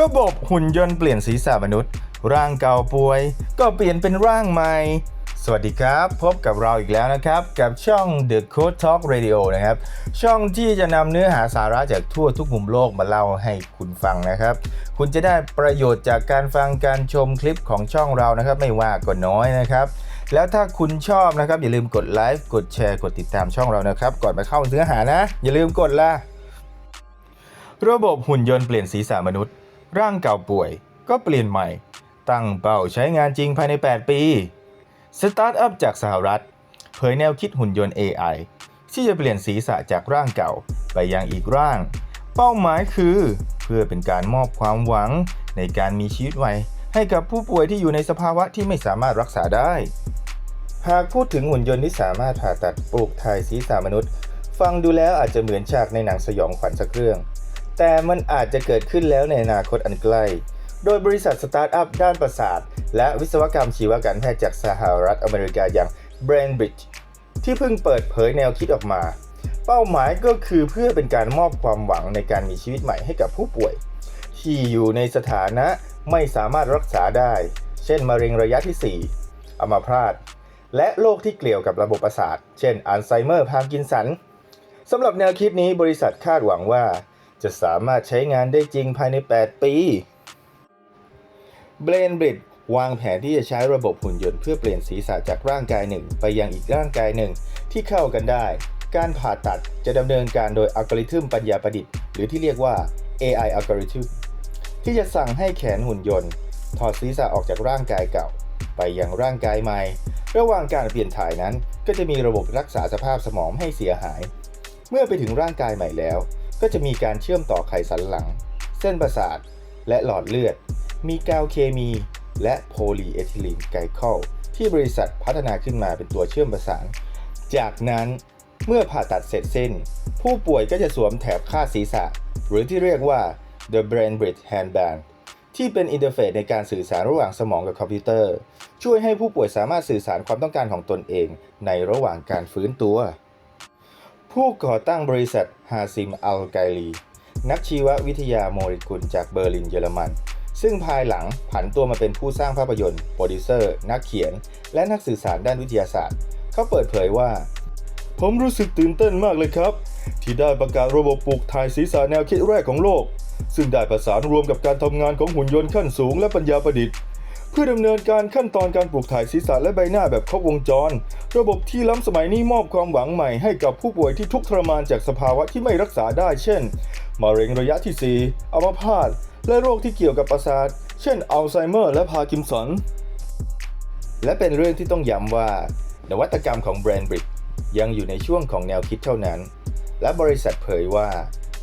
ระบบหุ่นยนต์เปลี่ยนศีรษะมนุษย์ ร่างเก่าป่วย ก็เปลี่ยนเป็นร่างใหม่ สวัสดีครับ พบกับเราอีกแล้วนะครับ กับช่อง The Code Talk Radio นะครับ ช่องที่จะนำเนื้อหาสาระจากทั่วทุกมุมโลกมาเล่าให้คุณฟังนะครับ คุณจะได้ประโยชน์จากการฟังการชมคลิปของช่องเรานะครับ ไม่ว่าก็น้อยนะครับแล้วถ้าคุณชอบนะครับ อย่าลืมกดไลค์กดแชร์กดติดตามช่องเรานะครับ ก่อนไปเข้าเนื้อหานะ อย่าลืมกดละระบบหุ่นยนต์เปลี่ยนศีรษะมนุษย์ ร่างเก่าป่วยก็เปลี่ยนใหม่ ตั้งเป้าใช้งานจริงภายใน 8 ปี สตาร์ทอัพจากสหรัฐ เผยแนวคิดหุ่นยนต์ AI ที่จะเปลี่ยนศีรษะจากร่างเก่าไปยังอีกร่าง เป้าหมายคือ เพื่อเป็นการมอบความหวังในการมีชีวิตใหม่ให้กับผู้ป่วยที่อยู่ในสภาวะที่ไม่สามารถรักษาได้ หากพูดถึงหุ่นยนต์ที่สามารถผ่าตัดปลูกถ่ายศีรษะมนุษย์ ฟังดูแล้วอาจจะเหมือนฉากในหนังสยองขวัญสักเรื่อง แต่มันอาจจะเกิดขึ้นแล้วในอนาคตอันใกล้ โดยบริษัทสตาร์ทอัพด้านประสาท และวิศวกรรมชีวการแพทย์จากสหรัฐอเมริกาอย่าง Brainbridge ที่เพิ่งเปิดเผยแนวคิดออกมา เป้าหมายก็คือเพื่อเป็นการมอบความหวังในการมีชีวิตใหม่ให้กับผู้ป่วย ที่อยู่ในสถานะไม่สามารถรักษาได้ เช่นมะเร็งระยะที่ 4 อัมพาตและโรคที่เกี่ยวกับระบบประสาท เช่นอัลไซเมอร์พาร์กินสันสำหรับแนวคิดนี้บริษัทคาดหวังว่า จะสามารถใช้งานได้จริงภายใน 8 ปี b r a i n b r i d วางแผนที่จะใช้ระบบหุ่นยนต์เพื่อเปลี่ยนศีรษะจากร่างกายหนึ่ง ไปยังอีกร่างกายหนึ่งที่เข้ากันได้ การผ่าตัดจะดำเนินการโดยอัลกอริทึมปัญญาประดิษฐ์ หรือที่เรียกว่า AI อัลกอริทึมที่จะสั่งให้แขนหุ่นยนต์ ถอดศีรษะออกจากร่างกายเก่า ไปยังร่างกายใหม่ ระหว่างการเปลี่ยนถ่ายนั้น ก็จะมีระบบรักษาสภาพสมองให้เสียหาย เมื่อไปถึงร่างกายใหม่แล้ว ก็จะมีการเชื่อมต่อไขสันหลัง เส้นประสาท และหลอดเลือด มีกาวเคมี และโพลีเอทิลีนไกลคอลที่บริษัทพัฒนาขึ้นมาเป็นตัวเชื่อมประสาน จากนั้นเมื่อผ่าตัดเสร็จสิ้น ผู้ป่วยก็จะสวมแถบคาดศีรษะ หรือที่เรียกว่า the brain bridge handband ที่เป็นอินเทอร์เฟซในการสื่อสารระหว่างสมองกับคอมพิวเตอร์ ช่วยให้ผู้ป่วยสามารถสื่อสารความต้องการของตนเองในระหว่างการฟื้นตัว ผู้ก่อตั้งบริษัทฮาซิมอัลไกลี นักชีววิทยาโมเลกุลจากเบอร์ลินเยอรมัน ซึ่งภายหลังผันตัวมาเป็นผู้สร้างภาพยนตร์ โปรดิวเซอร์ นักเขียน และนักสื่อสารด้านวิทยาศาสตร์ เขาเปิดเผยว่า ผมรู้สึกตื่นเต้นมากเลยครับ ที่ได้ประกาศระบบปลูกถ่ายศีรษะแนวคิดแรกของโลก ซึ่งได้ประสานรวมกับการทำงานของหุ่นยนต์ขั้นสูงและปัญญาประดิษฐ์ เพื่อดำเนินการขั้นตอนการปลูกถ่ายศีรษะและใบหน้าแบบครบวงจร ระบบที่ล้ำสมัยนี้มอบความหวังใหม่ให้กับผู้ป่วยที่ทุกข์ทรมานจากสภาวะที่ไม่รักษาได้ เช่น มะเร็งระยะที่ 4อัมพาต และโรคที่เกี่ยวกับประสาท เช่น อัลไซเมอร์ และพาร์กินสัน และเป็นเรื่องที่ต้องย้ำว่า นวัตกรรมของแบรนด์บริดยังอยู่ในช่วงของแนวคิดเท่านั้น และบริษัทเผยว่า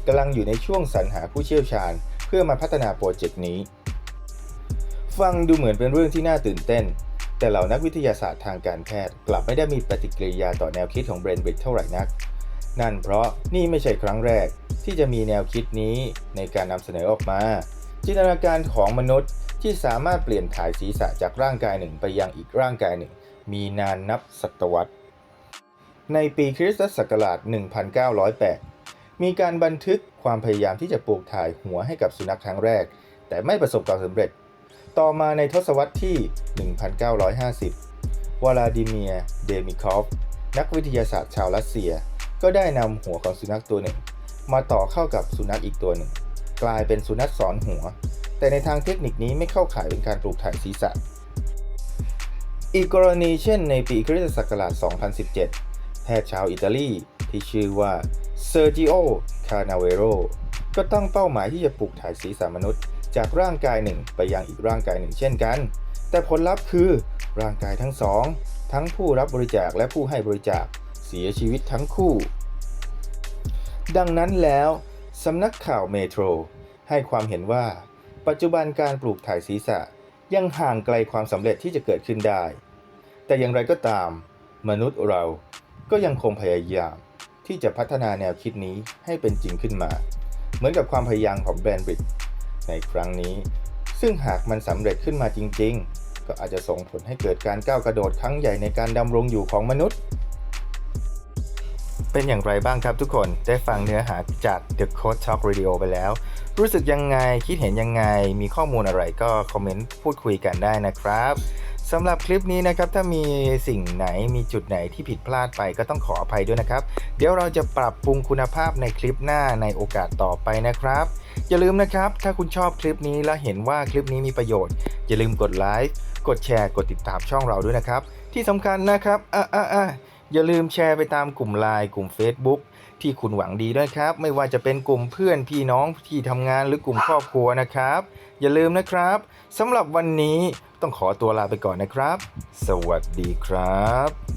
กำลังอยู่ในช่วงสรรหาผู้เชี่ยวชาญ เพื่อมาพัฒนาโปรเจกต์นี้ ฟังดูเหมือนเป็นเรื่องที่น่าตื่นเต้น แต่เหล่านักวิทยาศาสตร์ทางการแพทย์กลับไม่ได้มีปฏิกิริยาต่อแนวคิดของเบรนบริดเท่าไหร่นัก นั่นเพราะนี่ไม่ใช่ครั้งแรกที่จะมีแนวคิดนี้ในการนำเสนอออกมา จินตนาการของมนุษย์ที่สามารถเปลี่ยนถ่ายศีรษะจากร่างกายหนึ่งไปยังอีกร่างกายหนึ่ง มีนานนับศตวรรษ ในปีคริสตศักราช 1908 มีการบันทึกความพยายามที่จะปลูกถ่ายหัวให้กับสุนัขครั้งแรก แต่ไม่ประสบความสำเร็จ ต่อมาในทศวรรษที่ 1950 วลาดิเมีย เดมิคอฟ นักวิทยาศาสตร์ชาวรัสเซีย ก็ได้นำหัวของสุนัขตัวหนึ่ง มาต่อเข้ากับสุนัขอีกตัวหนึ่ง กลายเป็นสุนัขสอนหัว แต่ในทางเทคนิคนี้ไม่เข้าข่ายเป็นการปลูกถ่ายศีรษะ อีกกรณีเช่นในปีคริสตศักราช 2017 แพทย์ชาวอิตาลีที่ชื่อว่าเซอร์จิโอ คานาเวโรก็ตั้งเป้าหมายที่จะปลูกถ่ายศีรษะมนุษย์ จากร่างกายหนึ่งไปยังอีกร่างกายหนึ่งเช่นกัน แต่ผลลัพธ์คือร่างกายทั้งสอง ทั้งผู้รับบริจาคและผู้ให้บริจาคเสียชีวิตทั้งคู่ ดังนั้นแล้วสำนักข่าวเมโทรให้ความเห็นว่า ปัจจุบันการปลูกถ่ายศีรษะยังห่างไกลความสำเร็จที่จะเกิดขึ้นได้ แต่อย่างไรก็ตาม มนุษย์เราก็ยังคงพยายาม ที่จะพัฒนาแนวคิดนี้ให้เป็นจริงขึ้นมา เหมือนกับความพยายามของแบรนด์บริด ในครั้งนี้ ซึ่งหากมันสำเร็จขึ้นมาจริง ๆ ก็อาจจะส่งผลให้เกิดการก้าวกระโดดครั้งใหญ่ในการดำรงอยู่ของมนุษย์ เป็นอย่างไรบ้างครับทุกคนได้ฟังเนื้อหาจาก The Code Talk Radio ไปแล้ว รู้สึกยังไงคิดเห็นยังไง มีข้อมูลอะไรก็คอมเมนต์พูดคุยกันได้นะครับ สำหรับคลิปนี้นะครับถ้ามีสิ่งไหนมีจุดไหนที่ผิดพลาดไปก็ต้องขออภัยด้วยนะครับ เดี๋ยวเราจะปรับปรุงคุณภาพในคลิปหน้าในโอกาสต่อไปนะครับ อย่าลืมนะครับ ถ้าคุณชอบคลิปนี้และเห็นว่าคลิปนี้มีประโยชน์ อย่าลืมกดไลค์กดแชร์กดติดตามช่องเราด้วยนะครับ ที่สำคัญนะครับอะอะอะอย่าลืมแชร์ไปตามกลุ่มไลน์กลุ่ม Facebook ที่คุณหวังดีด้วยครับ ไม่ว่าจะเป็นกลุ่มเพื่อนพี่น้องที่ทำงานหรือกลุ่มครอบครัวนะครับ อย่าลืมนะครับสำหรับวันนี้ต้องขอตัวลาไปก่อนนะครับ สวัสดีครับ